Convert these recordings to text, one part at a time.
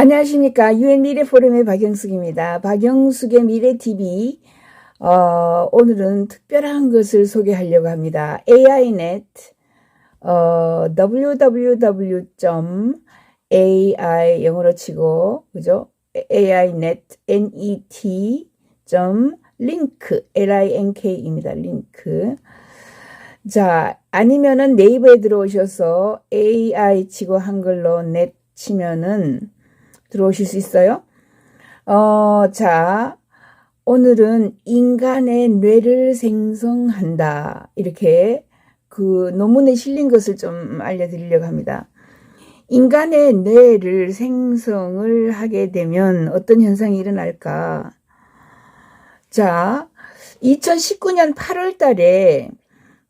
안녕하십니까. 유엔 미래 포럼의 박영숙입니다. 박영숙의 미래 TV. 어, 오늘은 특별한 것을 소개하려고 합니다. AInet, 어, www.ai 영어로 치고, 그죠? AInet, net, 점, link, link입니다. 링크. 자, 아니면은 네이버에 들어오셔서 AI 치고 한글로 net 치면은 들어오실 수 있어요. 어, 자, 오늘은 인간의 뇌를 생성한다. 이렇게 그 논문에 실린 것을 좀 알려드리려고 합니다. 인간의 뇌를 생성을 하게 되면 어떤 현상이 일어날까? 자, 2019년 8월 달에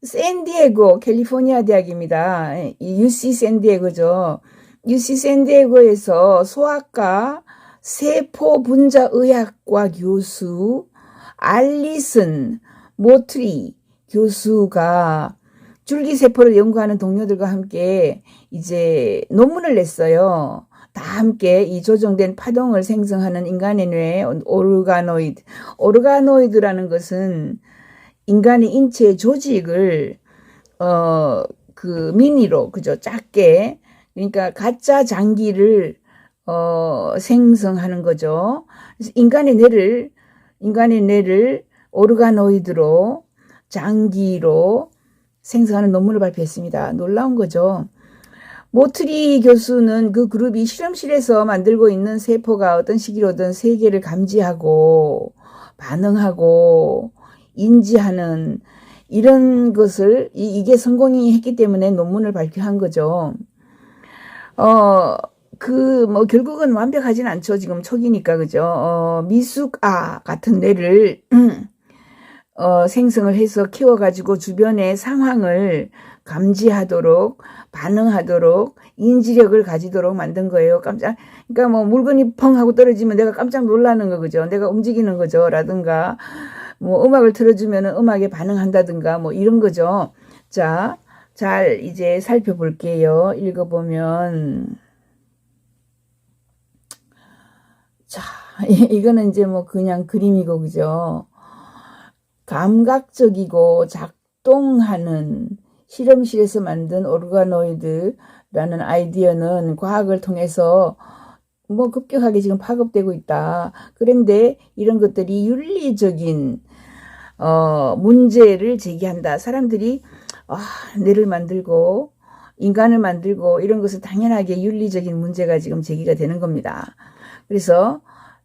샌디에고, 캘리포니아 대학입니다. UC 샌디에고죠. UC 샌디에고에서 소아과 세포분자의학과 교수 알리슨 모트리 교수가 줄기세포를 연구하는 동료들과 함께 이제 논문을 냈어요. 다 함께 이 조정된 파동을 생성하는 인간의 뇌 오르가노이드. 오르가노이드라는 것은 인간의 인체 조직을 어 그 미니로 그죠 작게 그러니까 가짜 장기를 어, 생성하는 거죠. 그래서 인간의 뇌를 인간의 뇌를 오르가노이드로 장기로 생성하는 논문을 발표했습니다. 놀라운 거죠. 모트리 교수는 그 그룹이 실험실에서 만들고 있는 세포가 어떤 시기로든 세계를 감지하고 반응하고 인지하는 이런 것을 이, 게 성공이 했기 때문에 논문을 발표한 거죠. 어, 그, 뭐, 결국은 완벽하진 않죠. 지금 초기니까, 그죠? 어, 미숙아 같은 뇌를, 어, 생성을 해서 키워가지고 주변의 상황을 감지하도록, 반응하도록, 인지력을 가지도록 만든 거예요. 깜짝, 그러니까 뭐, 물건이 펑 하고 떨어지면 내가 깜짝 놀라는 거, 그죠? 내가 움직이는 거죠. 라든가, 뭐, 음악을 틀어주면 음악에 반응한다든가, 뭐, 이런 거죠. 자, 잘 이제 살펴볼게요. 읽어보면. 자, 이거는 이제 뭐 그냥 그림이고, 그죠? 감각적이고 작동하는 실험실에서 만든 오르가노이드라는 아이디어는 과학을 통해서 뭐 급격하게 지금 파급되고 있다. 그런데 이런 것들이 윤리적인 어 문제를 제기한다. 사람들이 아, 뇌를 만들고 인간을 만들고 이런 것은 당연하게 윤리적인 문제가 지금 제기가 되는 겁니다. 그래서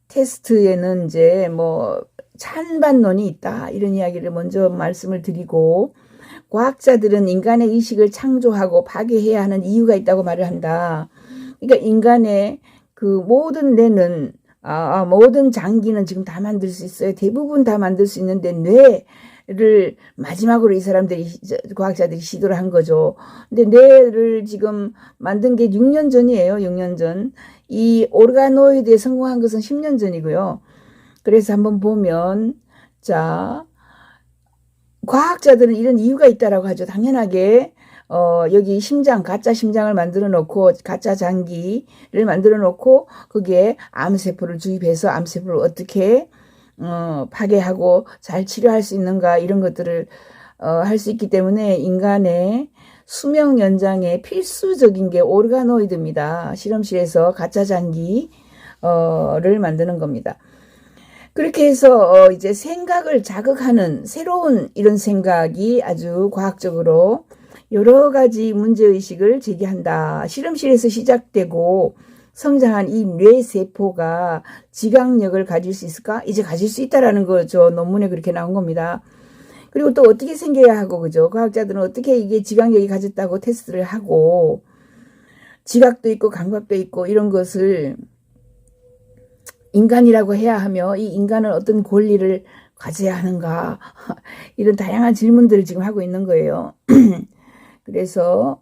테스트에는 이제 뭐 찬반론이 있다 이런 이야기를 먼저 말씀을 드리고 과학자들은 인간의 의식을 창조하고 파괴해야 하는 이유가 있다고 말을 한다. 그러니까 인간의 그 모든 뇌는 아, 아 모든 장기는 지금 다 만들 수 있어요. 대부분 다 만들 수 있는데 뇌 를 마지막으로 이 사람들이 과학자들이 시도를 한 거죠. 근데 뇌를 지금 만든 게 6년 전이에요. 6년 전. 이 오르가노이드에 성공한 것은 10년 전이고요. 그래서 한번 보면 자 과학자들은 이런 이유가 있다라고 하죠. 당연하게 어, 여기 심장, 가짜 심장을 만들어 놓고, 가짜 장기를 만들어 놓고, 거기에 암세포를 주입해서 암세포를 어떻게 어, 파괴하고 잘 치료할 수 있는가 이런 것들을 어, 할 수 있기 때문에 인간의 수명 연장에 필수적인 게 오르가노이드입니다. 실험실에서 가짜 장기를 만드는 겁니다. 그렇게 해서 어, 이제 생각을 자극하는 새로운 이런 생각이 아주 과학적으로 여러 가지 문제의식을 제기한다. 실험실에서 시작되고 성장한 이 뇌세포가 지각력을 가질 수 있을까? 이제 가질 수 있다라는 거죠. 논문에 그렇게 나온 겁니다. 그리고 또 어떻게 생겨야 하고, 그죠? 과학자들은 어떻게 이게 지각력이 가졌다고 테스트를 하고, 지각도 있고, 감각도 있고, 이런 것을 인간이라고 해야 하며, 이 인간은 어떤 권리를 가져야 하는가, 이런 다양한 질문들을 지금 하고 있는 거예요. 그래서,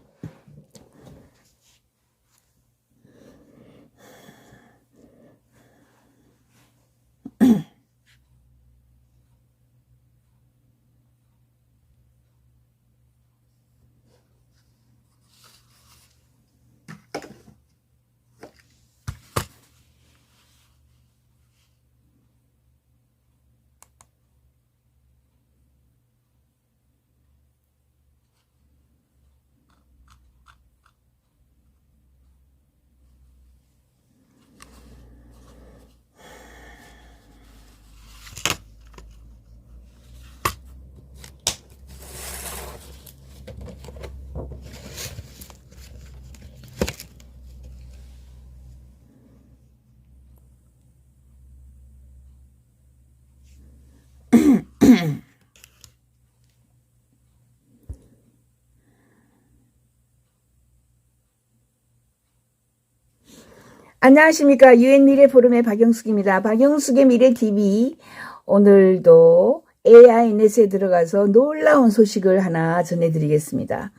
안녕하십니까. 유엔 미래 포럼의 박영숙입니다. 박영숙의 미래 TV. 오늘도 AI넷에 들어가서 놀라운 소식을 하나 전해드리겠습니다.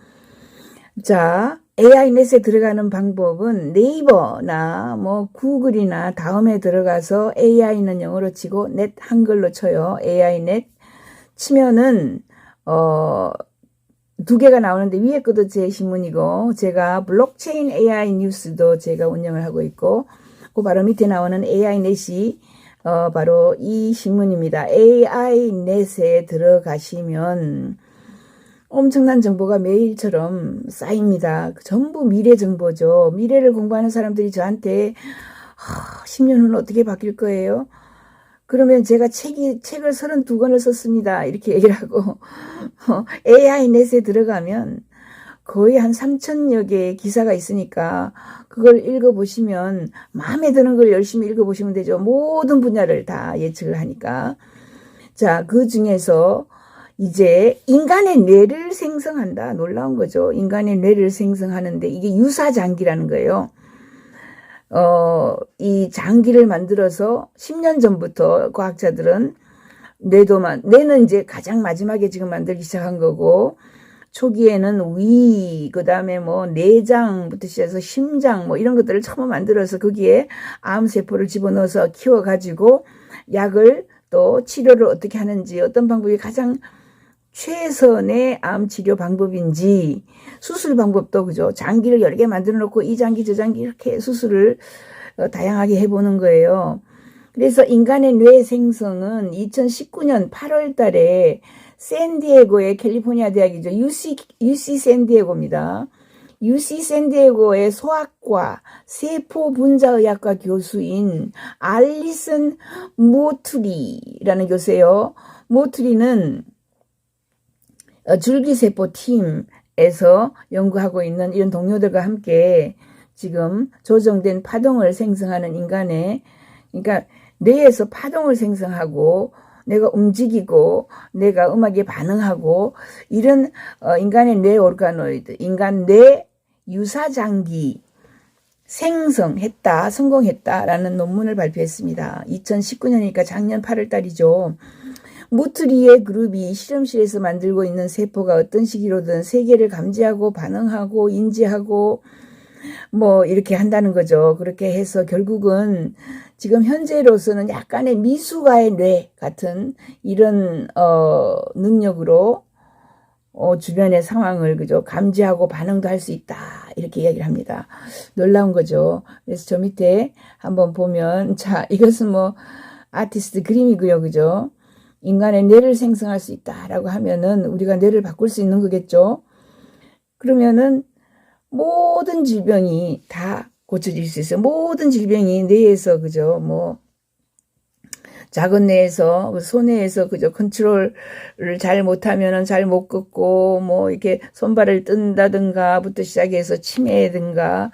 자, AI넷에 들어가는 방법은 네이버나 뭐 구글이나 다음에 들어가서 AI는 영어로 치고 넷 한글로 쳐요. AI넷 치면은 어, 두 개가 나오는데 위에 것도 제 신문이고 제가 블록체인 AI 뉴스도 제가 운영을 하고 있고 그 바로 밑에 나오는 AI 넷이 어 바로 이 신문입니다. AI 넷에 들어가시면 엄청난 정보가 매일처럼 쌓입니다. 전부 미래 정보죠. 미래를 공부하는 사람들이 저한테 하, 10년 후는 어떻게 바뀔 거예요? 그러면 제가 책이, 책을 32권을 썼습니다. 이렇게 얘기를 하고, AI넷에 들어가면 거의 한 3천여 개의 기사가 있으니까 그걸 읽어보시면 마음에 드는 걸 열심히 읽어보시면 되죠. 모든 분야를 다 예측을 하니까. 자, 그 중에서 이제 인간의 뇌를 생성한다. 놀라운 거죠. 인간의 뇌를 생성하는데 이게 유사장기라는 거예요. 어, 이 장기를 만들어서 10년 전부터 과학자들은 뇌도만, 뇌는 이제 가장 마지막에 지금 만들기 시작한 거고, 초기에는 위, 그 다음에 뭐 내장부터 시작해서 심장 뭐 이런 것들을 처음 만들어서 거기에 암세포를 집어넣어서 키워가지고 약을 또 치료를 어떻게 하는지 어떤 방법이 가장 최선의 암 치료 방법인지 수술 방법도 그죠 장기를 여러 개 만들어 놓고 이 장기 저 장기 이렇게 수술을 어, 다양하게 해보는 거예요. 그래서 인간의 뇌 생성은 2019년 8월 달에 샌디에고의 캘리포니아 대학이죠. UC, UC 샌디에고입니다. UC 샌디에고의 소아과 세포 분자의학과 교수인 알리슨 모트리라는 교수예요. 모트리는 어, 줄기세포 팀에서 연구하고 있는 이런 동료들과 함께 지금 조정된 파동을 생성하는 인간의 그러니까 뇌에서 파동을 생성하고 내가 움직이고 내가 음악에 반응하고 이런 어, 인간의 뇌 오르가노이드, 인간 뇌 유사 장기 생성했다, 성공했다라는 논문을 발표했습니다. 2019년이니까 작년 8월 달이죠. 무트리의 그룹이 실험실에서 만들고 있는 세포가 어떤 시기로든 세계를 감지하고 반응하고 인지하고 뭐 이렇게 한다는 거죠. 그렇게 해서 결국은 지금 현재로서는 약간의 미숙아의 뇌 같은 이런 어 능력으로 어 주변의 상황을 그죠 감지하고 반응도 할 수 있다 이렇게 이야기를 합니다. 놀라운 거죠. 그래서 저 밑에 한번 보면 자 이것은 뭐 아티스트 그림이고요, 그죠? 인간의 뇌를 생성할 수 있다라고 하면은 우리가 뇌를 바꿀 수 있는 거겠죠. 그러면은 모든 질병이 다 고쳐질 수 있어요. 모든 질병이 뇌에서 그죠 뭐 작은 뇌에서 그 손해에서 그저 컨트롤을 잘 못하면은 잘못 긋고 뭐 이렇게 손발을 뜬다든가부터 시작해서 치매든가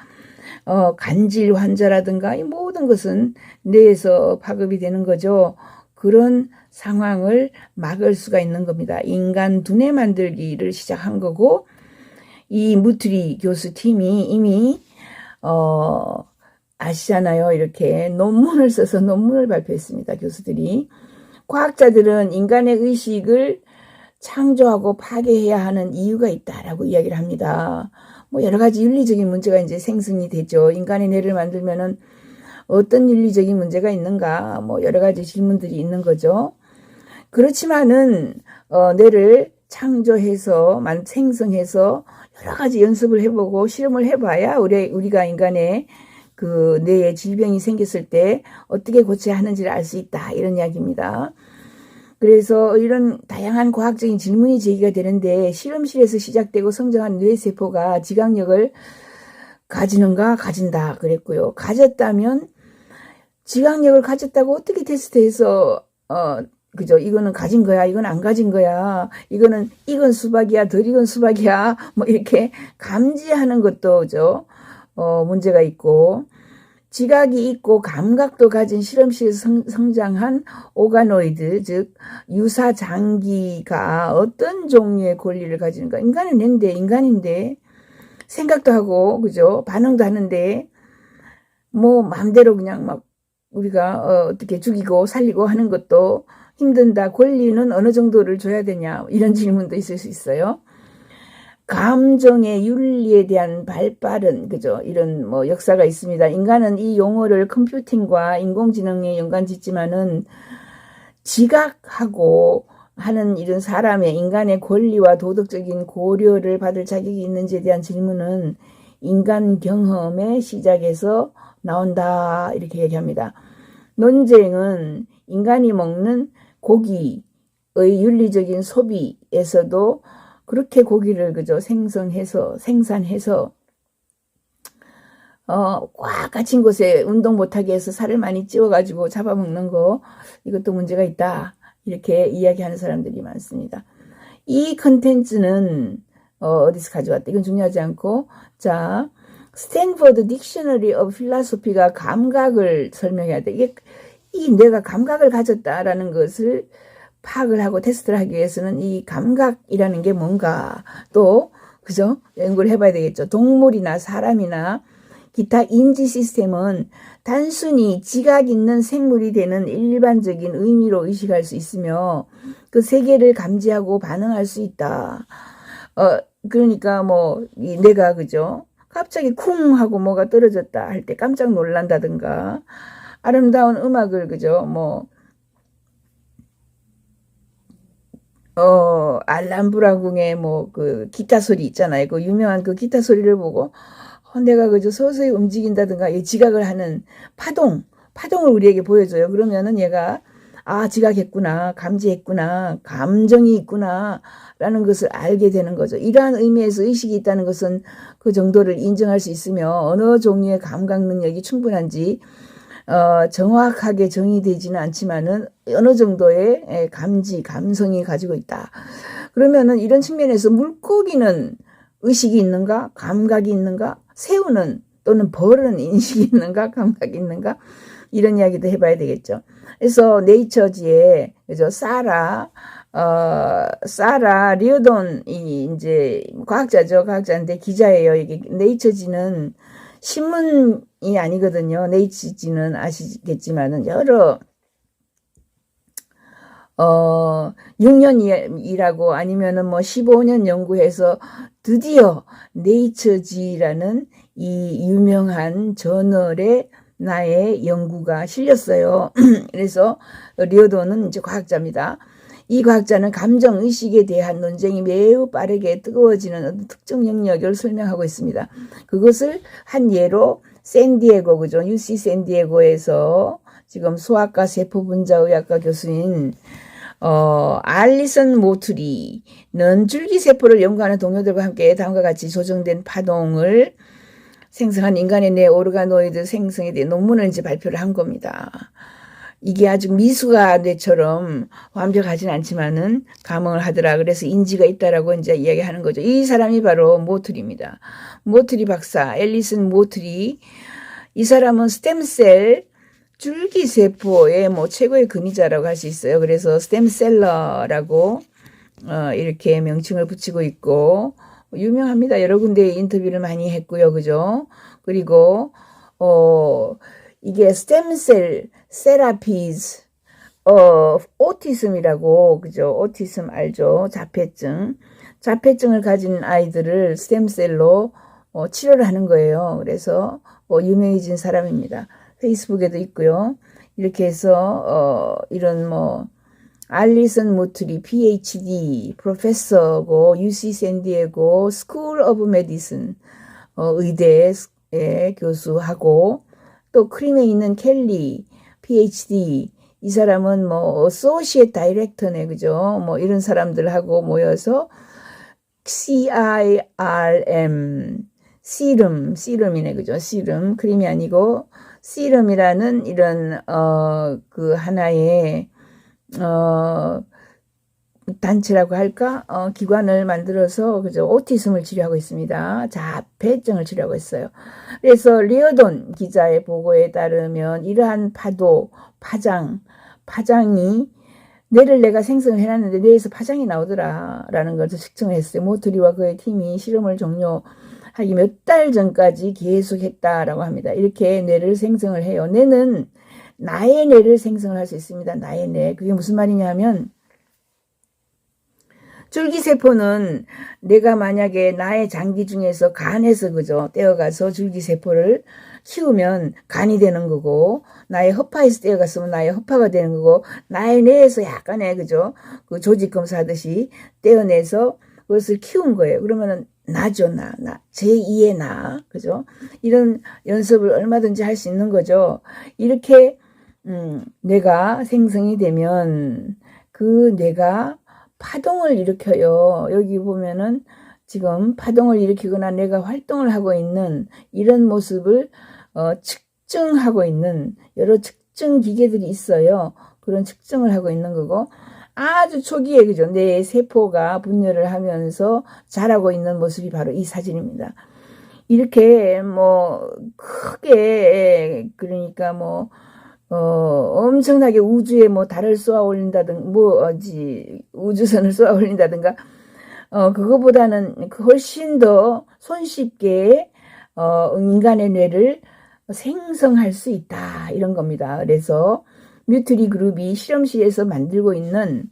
어 간질 환자라든가 이 모든 것은 뇌에서 파급이 되는 거죠. 그런 상황을 막을 수가 있는 겁니다. 인간 두뇌 만들기를 시작한 거고 이 무트리 교수 팀이 이미 어 아시잖아요. 이렇게 논문을 써서 논문을 발표했습니다. 교수들이. 과학자들은 인간의 의식을 창조하고 파괴해야 하는 이유가 있다라고 이야기를 합니다. 뭐 여러 가지 윤리적인 문제가 이제 생성이 되죠. 인간의 뇌를 만들면은 어떤 윤리적인 문제가 있는가? 뭐 여러 가지 질문들이 있는 거죠. 그렇지만은 어, 뇌를 창조해서 만 생성해서 여러 가지 연습을 해보고 실험을 해봐야 우리 우리가 인간의 그 뇌에 질병이 생겼을 때 어떻게 고쳐야 하는지를 알 수 있다 이런 이야기입니다. 그래서 이런 다양한 과학적인 질문이 제기가 되는데 실험실에서 시작되고 성장한 뇌세포가 지각력을 가지는가 가진다 그랬고요. 가졌다면 지각력을 가졌다고 어떻게 테스트해서 어 그죠? 이거는 가진 거야, 이건 안 가진 거야, 이거는 익은 수박이야, 덜 익은 수박이야, 뭐 이렇게 감지하는 것도 죠. 어 문제가 있고 지각이 있고 감각도 가진 실험실에서 성, 성장한 오가노이드, 즉 유사 장기가 어떤 종류의 권리를 가지는가? 인간은 낸데 인간인데 생각도 하고 그죠? 반응도 하는데 뭐 마음대로 그냥 막 우리가 어, 어떻게 죽이고 살리고 하는 것도 힘든다. 권리는 어느 정도를 줘야 되냐? 이런 질문도 있을 수 있어요. 감정의 윤리에 대한 발빠른 그죠 이런 뭐 역사가 있습니다. 인간은 이 용어를 컴퓨팅과 인공지능에 연관짓지만은 지각하고 하는 이런 사람의 인간의 권리와 도덕적인 고려를 받을 자격이 있는지에 대한 질문은 인간 경험의 시작에서 나온다 이렇게 얘기합니다. 논쟁은 인간이 먹는 고기의 윤리적인 소비에서도 그렇게 고기를 그저 생성해서 생산해서 어, 꽉 갇힌 곳에 운동 못하게 해서 살을 많이 찌워가지고 잡아먹는 거 이것도 문제가 있다. 이렇게 이야기하는 사람들이 많습니다. 이 컨텐츠는 어, 디서 가져왔다 이건 중요하지 않고. 자 스탠퍼드 딕셔너리 오브 필라소피가 감각을 설명해야 돼. 이게 이 내가 감각을 가졌다라는 것을 파악을 하고 테스트를 하기 위해서는 이 감각이라는 게 뭔가 또 그죠? 연구를 해봐야 되겠죠. 동물이나 사람이나 기타 인지 시스템은 단순히 지각 있는 생물이 되는 일반적인 의미로 의식할 수 있으며 그 세계를 감지하고 반응할 수 있다. 어, 그러니까 뭐, 이 내가 그죠? 갑자기 쿵 하고 뭐가 떨어졌다 할 때 깜짝 놀란다든가 아름다운 음악을 그죠? 뭐, 어, 알람브라궁의 뭐, 그, 기타 소리 있잖아요. 그 유명한 그 기타 소리를 보고, 어, 내가 그저 서서히 움직인다든가, 이 지각을 하는 파동, 파동을 우리에게 보여줘요. 그러면은 얘가, 아, 지각했구나, 감지했구나, 감정이 있구나, 라는 것을 알게 되는 거죠. 이러한 의미에서 의식이 있다는 것은 그 정도를 인정할 수 있으며, 어느 종류의 감각 능력이 충분한지, 어, 정확하게 정의되지는 않지만은 어느 정도의 감지, 감성이 가지고 있다. 그러면은 이런 측면에서 물고기는 의식이 있는가? 감각이 있는가? 새우는 또는 벌은 인식이 있는가? 감각이 있는가? 이런 이야기도 해봐야 되겠죠. 그래서 네이처지에 그죠 사라 어 사라 리오돈이 이제 과학자죠 과학자인데 기자예요 이게 네이처지는 신문이 아니거든요. 네이치지는 아시겠지만은 여러 어 6년이라고 아니면은 뭐 15년 연구해서 드디어 네이처지라는 이 유명한 저널에 나의 연구가 실렸어요. 그래서 리오도는 이제 과학자입니다. 이 과학자는 감정 의식에 대한 논쟁이 매우 빠르게 뜨거워지는 어떤 특정 영역을 설명하고 있습니다. 그것을 한 예로 샌디에고 그죠? UC 샌디에고에서 지금 소아과 세포분자의학과 교수인 어, 알리선 모트리는 줄기세포를 연구하는 동료들과 함께 다음과 같이 조정된 파동을 생성한 인간의 뇌 오르가노이드 생성에 대해 논문을 이제 발표를 한 겁니다. 이게 아주 미수가 뇌처럼 완벽하진 않지만은 감흥을 하더라. 그래서 인지가 있다라고 이제 이야기하는 거죠. 이 사람이 바로 모트리입니다. 모트리 박사, 앨리슨 모트리. 이 사람은 스템셀 줄기세포의 뭐 최고의 근위자라고 할 수 있어요. 그래서 스템셀러라고 어, 이렇게 명칭을 붙이고 있고 유명합니다. 여러 군데 인터뷰를 많이 했고요. 그죠? 그리고 어 이게 스템셀 세라피즈 어 오티즘이라고 그죠? 오티즘 알죠? 자폐증. 자폐증을 가진 아이들을 스템셀로 어, 치료를 하는 거예요. 그래서 어, 유명해진 사람입니다. 페이스북에도 있고요. 이렇게 해서 어, 이런 뭐 알리슨 모트리 PhD 프로페서고 UC 샌디에고 스쿨 오브 메디슨 어, 의대의 교수하고 또 크림에 있는 켈리 PhD 이 사람은 뭐 어소시에트 다이렉터네 그죠? 뭐 이런 사람들하고 모여서 CIRM 씨름 씨름이네 그죠? 씨름 크림이 아니고 씨름이라는 이런 어 그 하나의 어 단체라고 할까 어, 기관을 만들어서 그죠 오티즘을 치료하고 있습니다. 자폐증을 치료하고 있어요. 그래서 리어돈 기자의 보고에 따르면 이러한 파도 파장 파장이 뇌를 내가 생성을 해놨는데 뇌에서 파장이 나오더라라는 것을 측정을 했어요. 모트리와 그의 팀이 실험을 종료하기 몇 달 전까지 계속했다라고 합니다. 이렇게 뇌를 생성을 해요. 뇌는 나의 뇌를 생성을 할 수 있습니다. 나의 뇌. 그게 무슨 말이냐면 줄기세포는 내가 만약에 나의 장기 중에서 간에서 그죠 떼어가서 줄기세포를 키우면 간이 되는 거고 나의 허파에서 떼어갔으면 나의 허파가 되는 거고 나의 뇌에서 약간의 그죠 그 조직 검사하듯이 떼어내서 그것을 키운 거예요. 그러면은 나죠 나, 나 제2의 나 그죠 이런 연습을 얼마든지 할 수 있는 거죠. 이렇게 음, 뇌가 생성이 되면 그 뇌가 파동을 일으켜요. 여기 보면은 지금 파동을 일으키거나 내가 활동을 하고 있는 이런 모습을 어, 측정하고 있는 여러 측정 기계들이 있어요. 그런 측정을 하고 있는 거고 아주 초기에 그죠 내 세포가 분열을 하면서 자라고 있는 모습이 바로 이 사진입니다. 이렇게 뭐 크게 그러니까 뭐 어, 엄청나게 우주에 뭐 달을 쏘아 올린다든, 뭐, 어지, 우주선을 쏘아 올린다든가, 어, 그거보다는 그 훨씬 더 손쉽게, 어, 인간의 뇌를 생성할 수 있다. 이런 겁니다. 그래서 뮤트리 그룹이 실험실에서 만들고 있는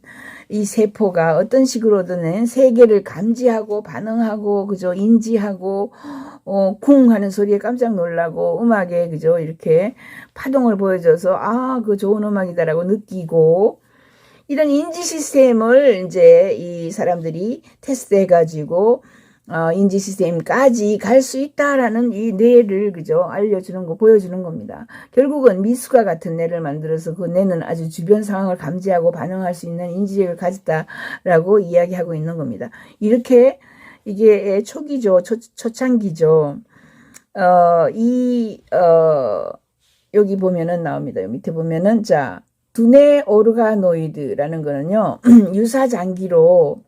이 세포가 어떤 식으로든 세계를 감지하고 반응하고 그죠 인지하고 어, 쿵 하는 소리에 깜짝 놀라고 음악에 그죠 이렇게 파동을 보여줘서 아 그 좋은 음악이다라고 느끼고 이런 인지 시스템을 이제 이 사람들이 테스트해 가지고 어, 인지 시스템까지 갈 수 있다라는 이 뇌를 그죠 알려주는 거 보여주는 겁니다. 결국은 미숙과 같은 뇌를 만들어서 그 뇌는 아주 주변 상황을 감지하고 반응할 수 있는 인지력을 가졌다라고 이야기하고 있는 겁니다. 이렇게 이게 초기죠, 초, 초창기죠. 어, 이 어, 여기 보면은 나옵니다. 밑에 보면은 자 두뇌 오르가노이드라는 거는요 유사 장기로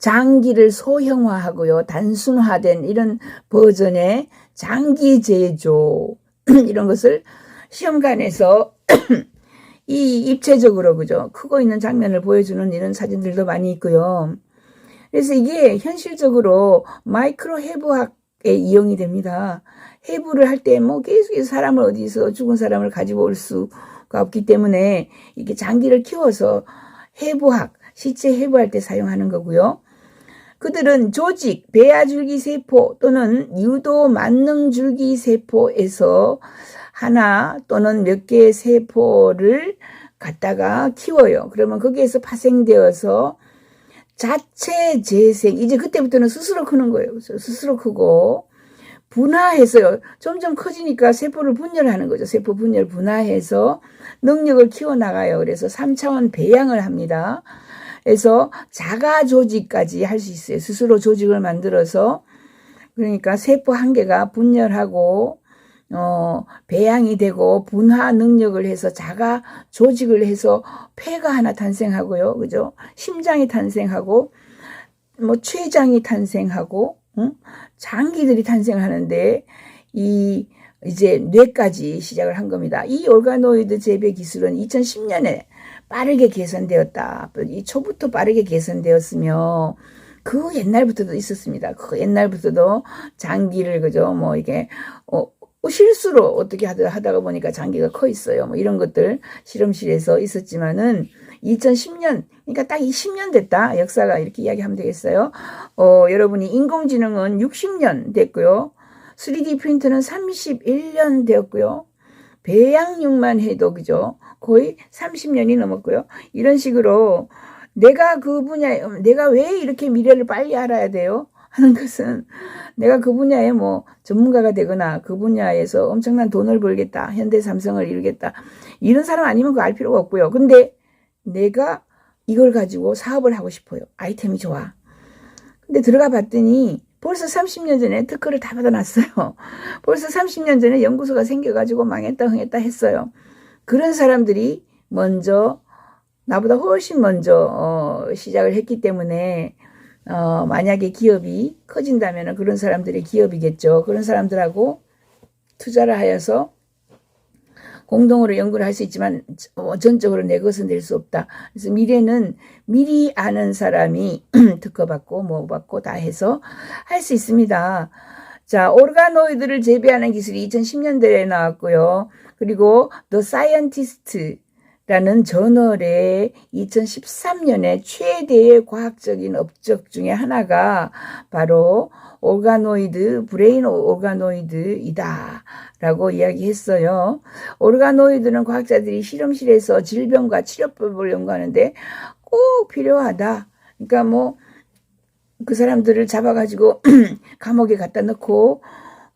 장기를 소형화하고요. 단순화된 이런 버전의 장기 제조 이런 것을 시험관에서 이 입체적으로 그죠 크고 있는 장면을 보여주는 이런 사진들도 많이 있고요. 그래서 이게 현실적으로 마이크로 해부학에 이용이 됩니다. 해부를 할 때 뭐 계속해서 사람을 어디서 죽은 사람을 가지고 올 수가 없기 때문에 이게 장기를 키워서 해부학 시체 해부할 때 사용하는 거고요. 그들은 조직, 배아줄기 세포 또는 유도 만능 줄기 세포에서 하나 또는 몇 개의 세포를 갖다가 키워요. 그러면 거기에서 파생되어서 자체 재생, 이제 그때부터는 스스로 크는 거예요. 스스로 크고, 분화해서요. 점점 커지니까 세포를 분열하는 거죠. 세포 분열 분화해서 능력을 키워나가요. 그래서 3차원 배양을 합니다. 그래서 자가 조직까지 할 수 있어요. 스스로 조직을 만들어서 그러니까 세포 한 개가 분열하고 어, 배양이 되고 분화 능력을 해서 자가 조직을 해서 폐가 하나 탄생하고요. 그죠? 심장이 탄생하고 뭐 췌장이 탄생하고 응? 장기들이 탄생하는데 이 이제 뇌까지 시작을 한 겁니다. 이 organoid 재배 기술은 2010년에 빠르게 개선되었다. 이 초부터 빠르게 개선되었으며 그 옛날부터도 있었습니다. 그 옛날부터도 장기를 그죠 뭐 이게 어, 실수로 어떻게 하다, 하다가 보니까 장기가 커 있어요. 뭐 이런 것들 실험실에서 있었지만은 2010년, 그러니까 딱 20년 됐다. 역사가 이렇게 이야기하면 되겠어요. 어, 여러분이 인공지능은 60년 됐고요. 3D 프린터는 31년 되었고요. 배양육만 해도 그죠? 거의 30년이 넘었고요. 이런 식으로 내가 그 분야에 내가 왜 이렇게 미래를 빨리 알아야 돼요? 하는 것은 내가 그 분야에 뭐 전문가가 되거나 그 분야에서 엄청난 돈을 벌겠다. 현대 삼성을 이루겠다. 이런 사람 아니면 그거 알 필요가 없고요. 근데 내가 이걸 가지고 사업을 하고 싶어요. 아이템이 좋아. 근데 들어가 봤더니 벌써 30년 전에 특허를 다 받아놨어요. 벌써 30년 전에 연구소가 생겨가지고 망했다 흥했다 했어요. 그런 사람들이 먼저 나보다 훨씬 먼저 어, 시작을 했기 때문에 어, 만약에 기업이 커진다면 그런 사람들의 기업이겠죠. 그런 사람들하고 투자를 하여서 공동으로 연구를 할 수 있지만 어, 전적으로 내 것은 될수 없다. 그래서 미래는 미리 아는 사람이 특허받고 뭐 받고 다 해서 할 수 있습니다. 자, 오르가노이드를 재배하는 기술이 2010년대에 나왔고요. 그리고 The Scientist 라는 저널의 2013년에 최대의 과학적인 업적 중에 하나가 바로 오르가노이드, 브레인 오르가노이드이다. 라고 이야기했어요. 오르가노이드는 과학자들이 실험실에서 질병과 치료법을 연구하는데 꼭 필요하다. 그러니까 뭐, 그 사람들을 잡아가지고 감옥에 갖다 넣고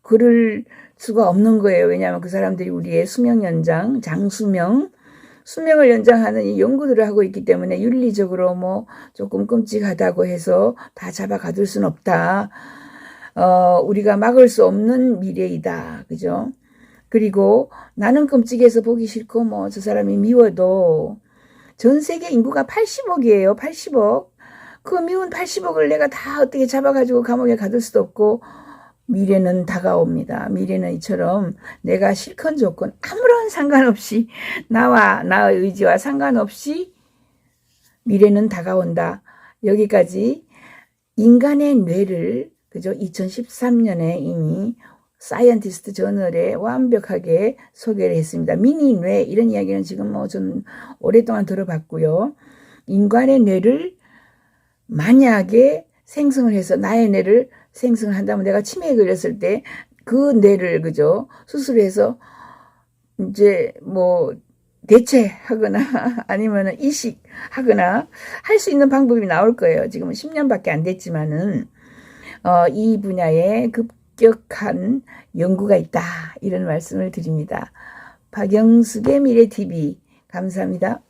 그럴 수가 없는 거예요. 왜냐하면 그 사람들이 우리의 수명 연장, 장수명, 수명을 연장하는 이 연구들을 하고 있기 때문에 윤리적으로 뭐 조금 끔찍하다고 해서 다 잡아 가둘 수는 없다. 어, 우리가 막을 수 없는 미래이다. 그죠? 그리고 나는 끔찍해서 보기 싫고 뭐 저 사람이 미워도 전 세계 인구가 80억이에요. 80억. 그 미운 80억을 내가 다 어떻게 잡아가지고 감옥에 가둘 수도 없고 미래는 다가옵니다. 미래는 이처럼 내가 실컷 좋건 아무런 상관없이 나와 나의 의지와 상관없이 미래는 다가온다. 여기까지 인간의 뇌를 그죠? 2013년에 이미 사이언티스트 저널에 완벽하게 소개를 했습니다. 미니 뇌 이런 이야기는 지금 뭐 좀 오랫동안 들어봤고요. 인간의 뇌를 만약에 생성을 해서 나의 뇌를 생성을 한다면 내가 치매에 걸렸을 때 그 뇌를 그죠 수술해서 이제 뭐 대체하거나 아니면은 이식하거나 할 수 있는 방법이 나올 거예요. 지금은 10년밖에 안 됐지만은 어, 이 분야에 급격한 연구가 있다 이런 말씀을 드립니다. 박영숙의 미래 TV 감사합니다.